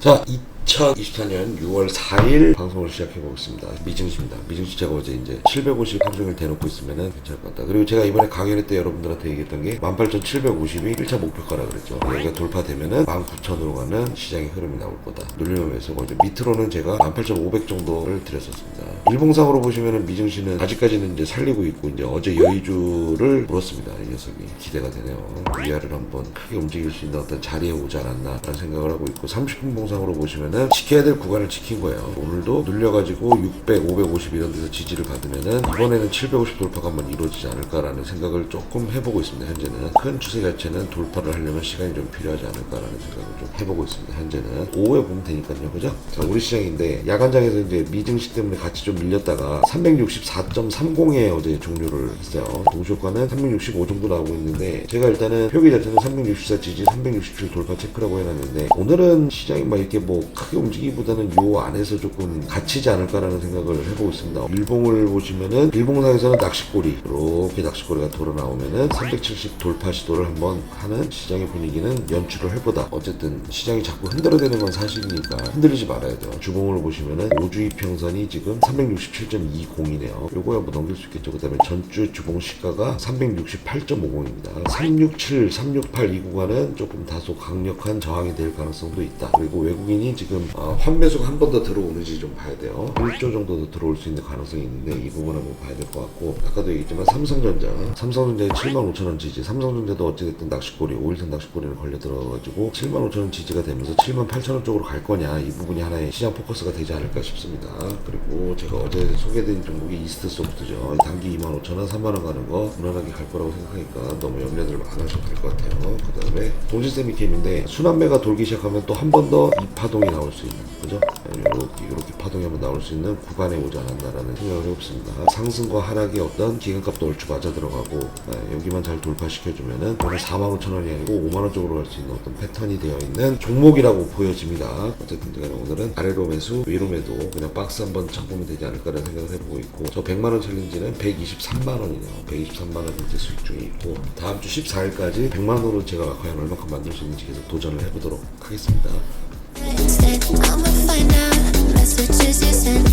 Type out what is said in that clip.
자, 2024년 6월 4일 방송을 시작해 보겠습니다. 미증시입니다. 미증시 제가 어제 이제 750 하루 종일 대놓고 있으면은 괜찮을 것 같다. 그리고 제가 이번에 강연회 때 여러분들한테 얘기했던 게 18,750이 1차 목표가라 그랬죠. 여기가 돌파되면은 19,000으로 가는 시장의 흐름이 나올 거다. 눌림하면서 이제 밑으로는 제가 18,500 정도를 드렸었습니다. 일봉상으로 보시면은 미증시는 아직까지는 이제 살리고 있고 이제 어제 여의주를 물었습니다. 이 녀석이 기대가 되네요. 위아래를 한번 크게 움직일 수 있는 어떤 자리에 오지 않았나라는 생각을 하고 있고 30분 봉상으로 보시면은 지켜야 될 구간을 지킨 거예요. 오늘도 눌려가지고 600, 550 이런 데서 지지를 받으면은 이번에는 750 돌파가 한번 이루어지지 않을까라는 생각을 조금 해보고 있습니다. 현재는 큰 추세 자체는 돌파를 하려면 시간이 좀 필요하지 않을까라는 생각을 좀 해보고 있습니다. 현재는 오후에 보면 되니까요, 그죠? 자, 우리 시장인데 야간장에서 이제 미증시 때문에 같이 좀 밀렸다가 364.30에 어제 종료를 했어요. 동시효과는 365 정도 나오고 있는데 제가 일단은 표기 자체는 364 지지, 367 돌파 체크라고 해놨는데 오늘은 시장이 막 이렇게 뭐 크게 움직이기보다는 요 안에서 조금 갇히지 않을까라는 생각을 해보고 있습니다. 일봉을 보시면은 일봉상에서는 낚시꼬리 이렇게 낚시꼬리가 돌아 나오면은 370 돌파 시도를 한번 하는 시장의 분위기는 연출을 할 거다. 어쨌든 시장이 자꾸 흔들어대는 건 사실이니까 흔들리지 말아야 돼요. 주봉을 보시면은 5주 이평선이 지금 367.20이네요. 요거 한번 넘길 수 있겠죠. 그 다음에 전주 주봉 시가가 368.50입니다. 367, 368 이 구간은 조금 다소 강력한 저항이 될 가능성도 있다. 그리고 외국인이 지금 어, 환매수가 한 번 더 들어오는지 좀 봐야 돼요. 1조 정도 더 들어올 수 있는 가능성이 있는데 이 부분 한번 봐야 될 것 같고 아까도 얘기했지만 삼성전자 삼성전자의 75,000원 지지 삼성전자도 어찌됐든 낚시꼬리 5일선 낚시꼬리를 걸려 들어가지고 75,000원 지지가 되면서 78,000원 쪽으로 갈 거냐 이 부분이 하나의 시장 포커스가 되지 않을까 싶습니다. 그리고 제가 어제 소개드린 종목이 이스트 소프트죠. 단기 25,000원 3만 원 가는 거 무난하게 갈 거라고 생각하니까 너무 염려들 안 하셔도 될 것 같아요. 그 다음에 동시세미캠인데 순환매가 돌기 시작하면 또 한 번 더 이 파동이 나올 수 있는 그죠? 이렇게 이렇게 파동이 한번 나올 수 있는 구간에 오지 않았나라는 생각을 해봅니다. 상승과 하락이 어떤 기간값도 얼추 맞아 들어가고 네, 여기만 잘 돌파시켜주면은 오늘 4만 5천 원이 아니고 5만 원 쪽으로 갈 수 있는 어떤 패턴이 되어 있는 종목이라고 보여집니다. 어쨌든 제가 오늘은 아래로 매수, 위로 매도 그냥 박스 한번 쳐보면 되지 않을까라는 생각을 해보고 있고 저 100만 원 챌린지는 123만 원이네요. 123만 원 현재 수익 중에 있고 다음 주 14일까지 100만 원으로 제가 과연 얼마큼 만들 수 있는지 계속 도전을 해보도록 하겠습니다. I'ma find out. Messages you sent